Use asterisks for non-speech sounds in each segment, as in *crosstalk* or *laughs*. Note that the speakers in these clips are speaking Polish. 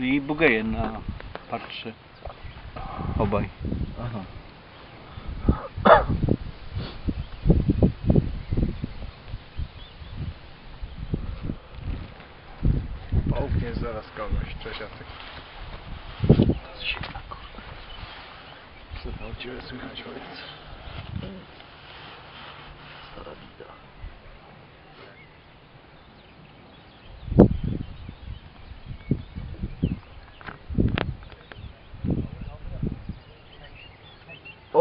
I bugeje na patrzy. Obaj. Aha. Połknie zaraz kogoś, cześć Jacek. Zimna kurwa. Co tam u Ciebie słychać, ojciec? Stara bida.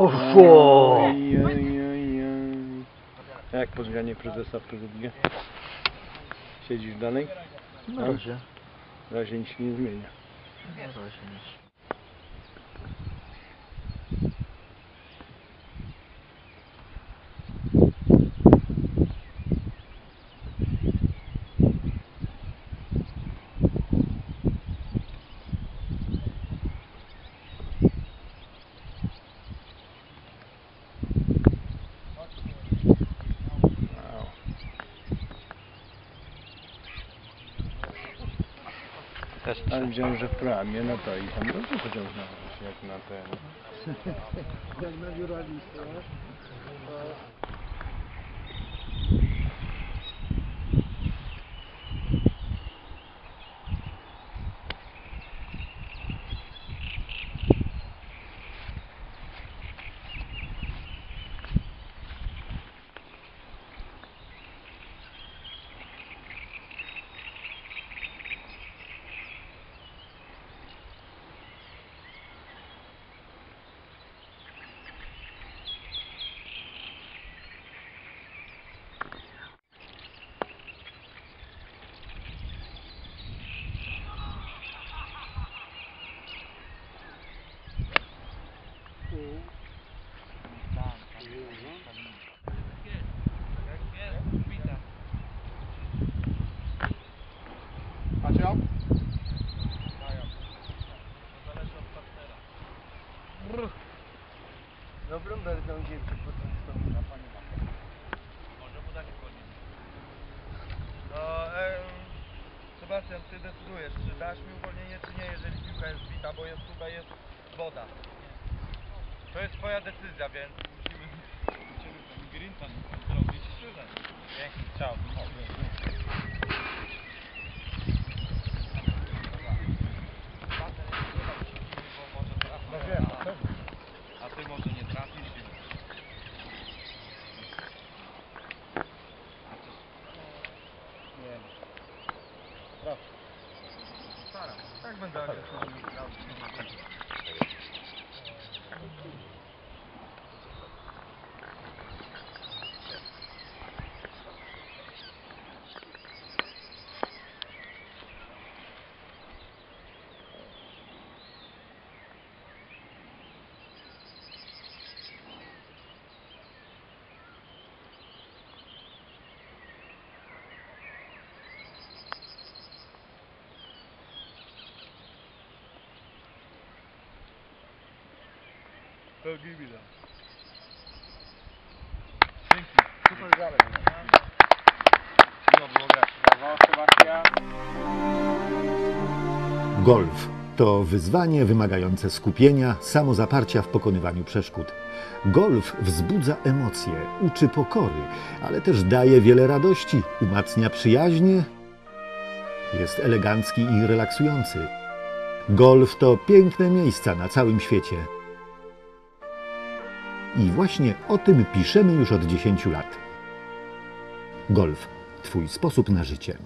Ofo! Oj, oj, oj, oj. Jak po zmianie prezesa w Prezydnie? Siedzisz dalej? Na razie. W razie nic się nie zmienia. Na razie nic. Też Ale widziałem, że w pramie, no to i tam dobrze pociągnąłeś, jak na ten. *laughs* Macie? Dobrą będą dziewczę potem z na pani Może mu dać wchodzić. No, em, Sebastian, ty decydujesz, czy dasz mi uwolnienie, czy nie, jeżeli piłka jest zbita, bo jest tutaj jest woda. To jest twoja decyzja, więc musimy... Musimy ten Grinton zrobić. Piękny strzał. No wiem, na pewno. A ty może nie trafisz i... Nie. Staram. Tak będę agresywnie To give. Super grałem. Miło było grać. Brawo, Sebastian. Golf to wyzwanie wymagające skupienia, samozaparcia w pokonywaniu przeszkód. Golf wzbudza emocje, uczy pokory, ale też daje wiele radości, umacnia przyjaźnie, jest elegancki i relaksujący. Golf to piękne miejsca na całym świecie. I właśnie o tym piszemy już od 10 lat. Golf Twój sposób na życie.